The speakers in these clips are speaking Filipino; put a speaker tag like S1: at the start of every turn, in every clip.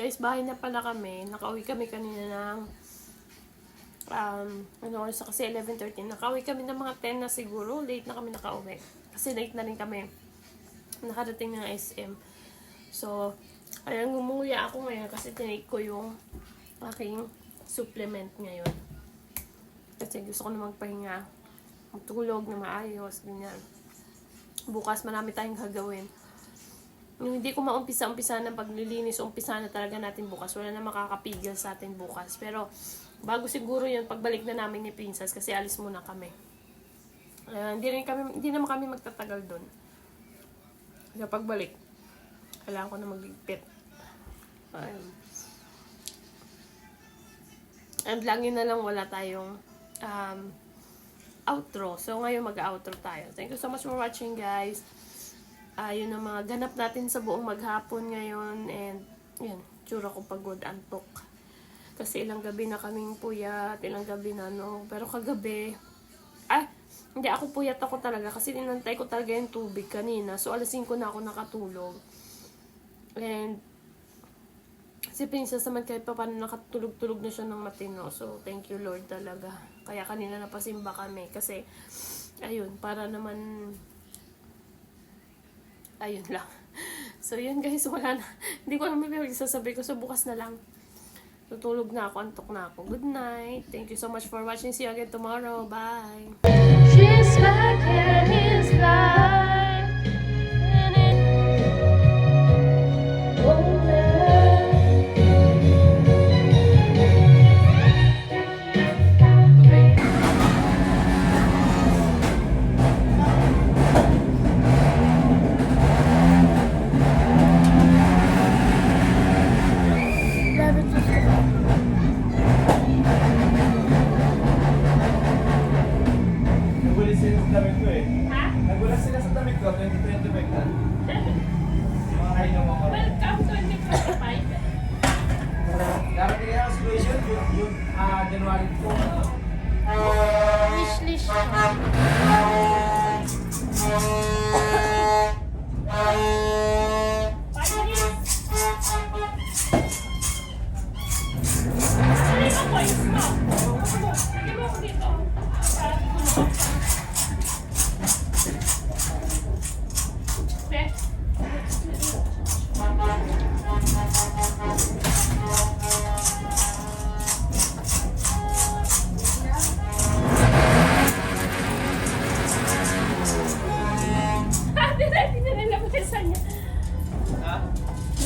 S1: Guys, bahay na pala kami. Nakauwi kami kanina ng um, ano oras na kasi 11.13. Nakauwi kami ng mga 10 na siguro. Late na kami nakauwi. Kasi late na rin kami. Nakarating ng SM. So, ayun, gumuya ako ngayon kasi tinake ko yung aking supplement ngayon. Kasi gusto ko na magpahinga. Magtulog na maayos, ganyan. Bukas marami tayong gagawin. Yung hindi ko maumpisa-umpisa ng paglilinis, umpisa na talaga natin bukas. Wala na makakapigil sa atin bukas. Pero, bago siguro yun, pagbalik na namin ni Princess, kasi alis muna kami. Uh, hindi, rin kami, hindi naman kami magtatagal doon. Kaya pagbalik, kailangan ko na magligpit. Ayun. And lagi na lang wala tayong um, outro. So, ngayon mag-outro tayo. Thank you so much for watching, guys. Ayun ang mga ganap natin sa buong maghapon ngayon. And, yun, tsura ko pagod, antok. Kasi ilang gabi na kaming puyat, ilang gabi na no. Pero kagabi, ah, hindi ako puyat ako talaga kasi inantay ko talaga yung tubig kanina. So, alas 5 na ako nakatulog. And, si Princess naman kahit pa paano nakatulog-tulog na siya ng matino. So, thank you Lord talaga. Kaya kanina napasimba kami. Kasi, ayun, para naman, ayun lang. So, yun guys, wala na. Hindi ko naman may sasabi ko. So, bukas na lang. Tutulog na ako, antok na ako. Good night. Thank you so much for watching. See you again tomorrow. Bye. She's back in his life.
S2: Ah, January 2.
S1: Wish list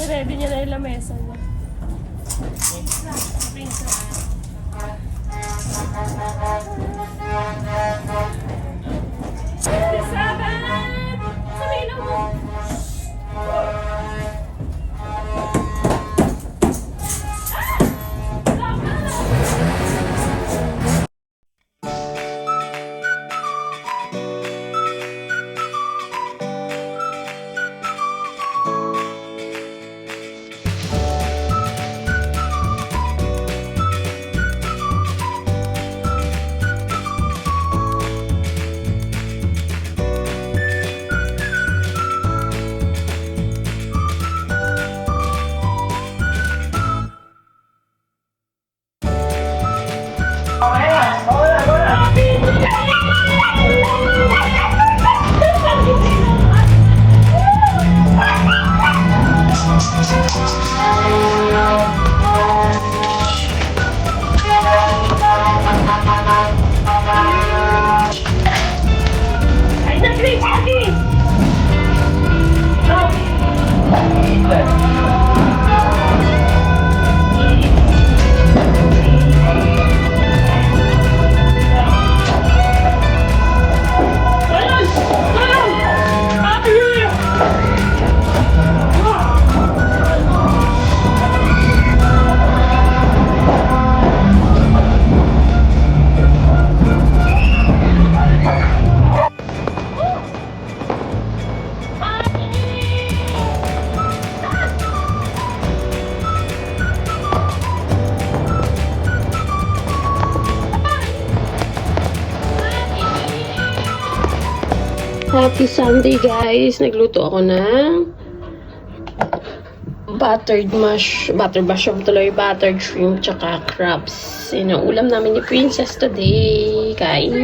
S1: Ready niya na yung lamesa niya. Princess. Sabat! Happy Sunday guys! Nagluto ako ng
S3: buttered mush, buttered mushroom tuloy, buttered shrimp, tsaka crabs. Yun ang ulam namin ni Princess today. Kain.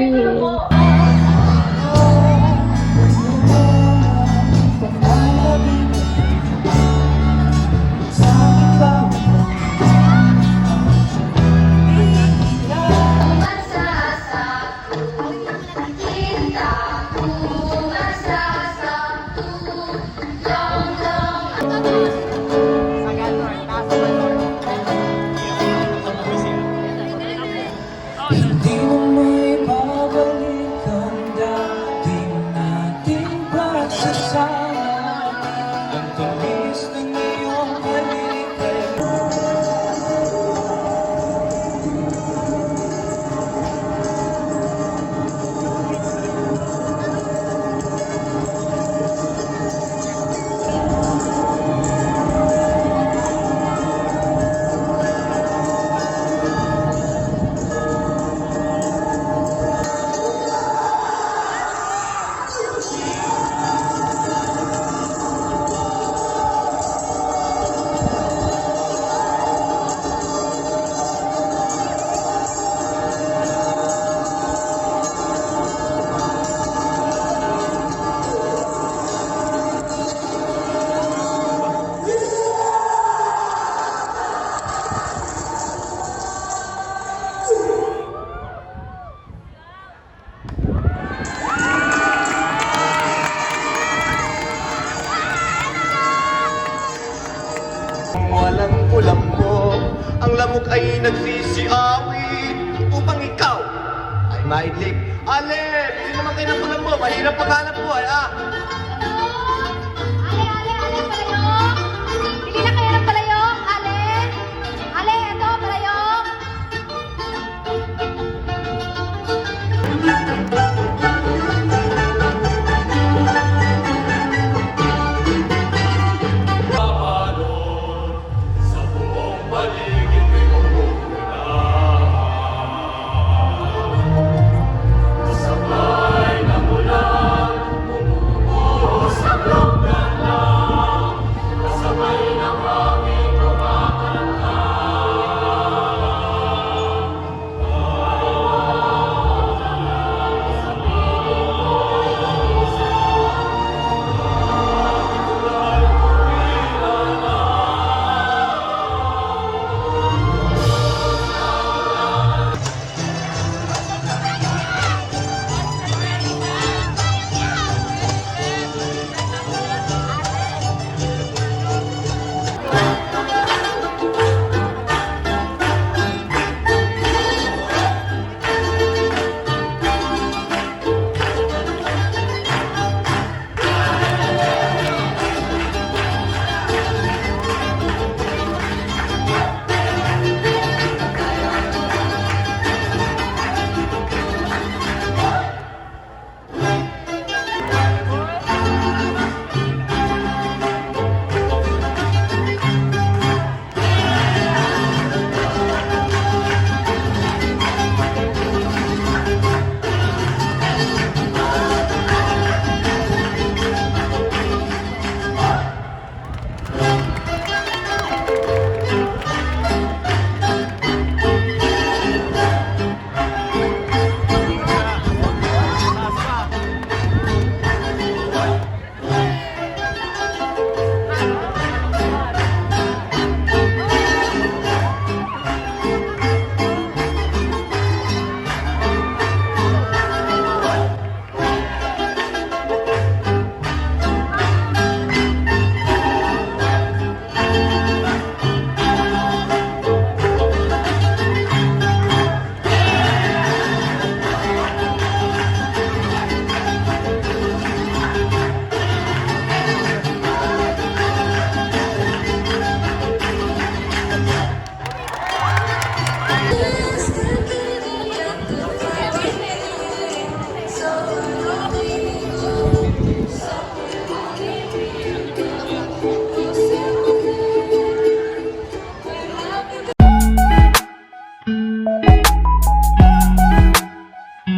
S4: Walang ulam mo, ang lamok ay nagsisiawit upang ikaw ay maidlip. Alep, hindi naman kayo ng ulam mo, mahirap maghanap buhay ah.